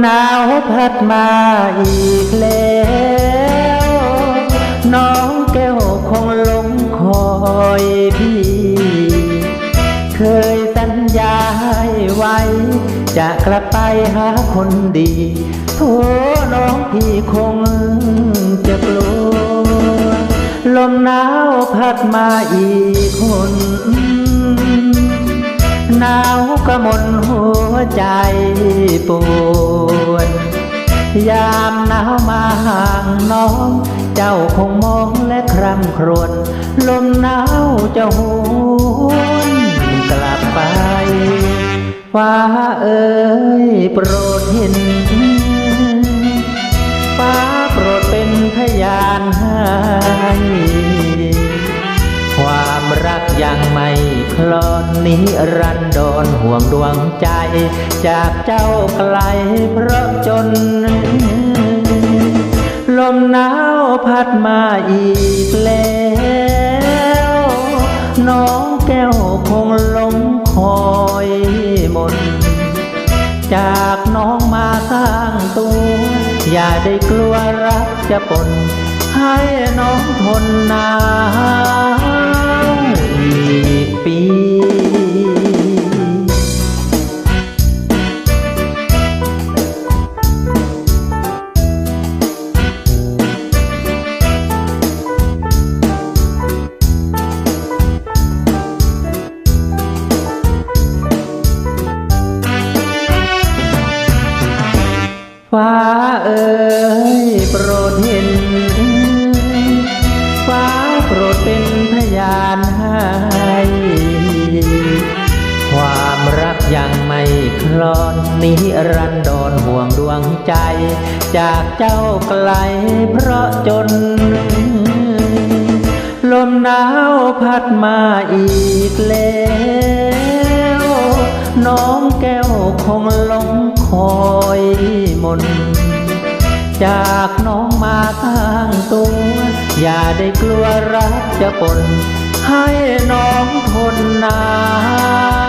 หนาวพัดมาอีกแล้ว น้องแก้วคงลงคอยพี่ เคยสัญญาให้ไว้ จะกลับไปหาคนดีโทน้องพี่คงจะกลัว ลมหนาวพัดมาอีกคนหนาวกระมนหัวใจปวด ยามหนาวมาห่างน้อง เจ้าคงมองและคร่ำครวญลมหนาวจะหวนกลับไป ฟ้าเอ๋ยโปรดเห็น ไม่คลอนนิรันดรห่วงดวงใจ จากเจ้าไกลเพราะจน ลมหนาวพัดมาอีกแล้ว น้องแก้วคงหลงคอยมน จากน้องมาข้างตัว อย่าได้กลัวรักจะปนให้น้องทนหนา ปีฟ้าเอ๋ยโปรดเห็น คลอนนิรันดรห่วงดวงใจ จากเจ้าไกลเพราะจน ลมหนาวพัดมาอีกแล้วน้องแก้วคงหลงคอยมน จากน้องมาข้างตัว อย่าได้กลัวรักจะปนให้น้องทนหนาว